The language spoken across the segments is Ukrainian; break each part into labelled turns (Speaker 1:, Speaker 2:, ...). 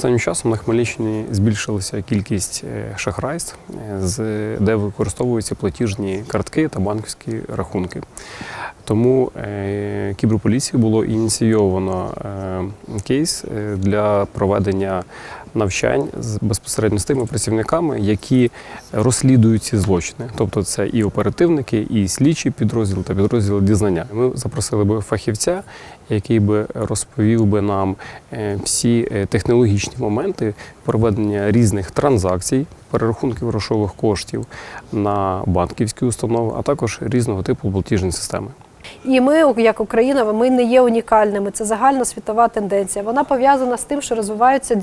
Speaker 1: Останнім часом на Хмельниччині збільшилася кількість е, шахрайств, е, де використовуються платіжні картки та банківські рахунки. Тому е, кіберполіції було ініційовано кейс для проведення навчань з безпосередньо з тими працівниками, які розслідують ці злочини. Тобто це і оперативники, і слідчі підрозділ та підрозділ дізнання. Ми запросили би фахівця, який би розповів би нам е, всі е, технологічні моменти проведення різних транзакцій, перерахунків грошових коштів на банківські установи, а також різного типу платіжні системи.
Speaker 2: І ми, як Україна, ми не є унікальними. Це загальна світова тенденція. Вона пов'язана з тим, що розвиваються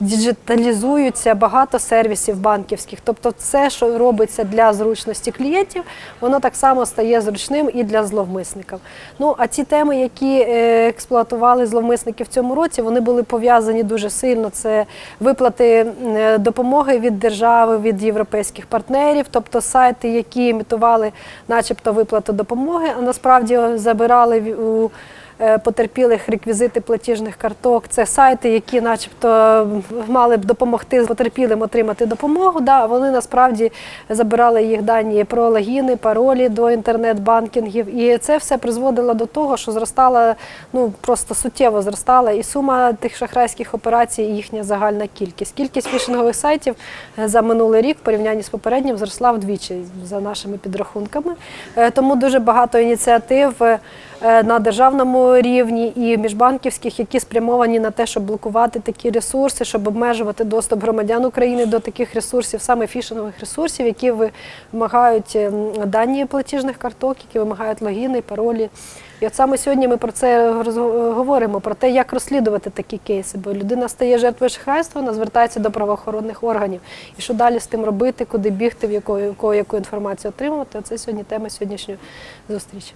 Speaker 2: діджиталізуються багато сервісів банківських. Тобто, все, що робиться для зручності клієнтів, воно так само стає зручним і для зловмисників. Ну а ці теми, які е, експлуатували зловмисники в цьому році, вони були пов'язані дуже сильно. Це виплати е, допомоги від держави, від європейських партнерів, тобто сайти, які імітували, начебто, виплату допомоги, а насправді забирали в- у потерпілих реквізити платіжних карток. Це сайти, які, начебто, мали б допомогти потерпілим отримати допомогу. Да, вони насправді забирали їх дані про логіни, паролі до інтернет-банкінгів. І це все призводило до того, що зростала, ну просто суттєво зростала і сума тих шахрайських операцій, і їхня загальна кількість. Кількість фішингових сайтів е, за минулий рік в порівнянні з попереднім зросла вдвічі за нашими підрахунками. Е, Тому дуже багато ініціатив. Е, На державному рівні і міжбанківських, які спрямовані на те, щоб блокувати такі ресурси, щоб обмежувати доступ громадян України до таких ресурсів, саме фішингових ресурсів, які вимагають ем, дані платіжних карток, які вимагають логіни, паролі. І от саме сьогодні ми про це говоримо, про те, як розслідувати такі кейси, бо людина стає жертвою шахрайства, вона звертається до правоохоронних органів. І що далі з тим робити, куди бігти, в якої, кого яку інформацію отримувати. Це сьогодні тема сьогоднішньої зустрічі.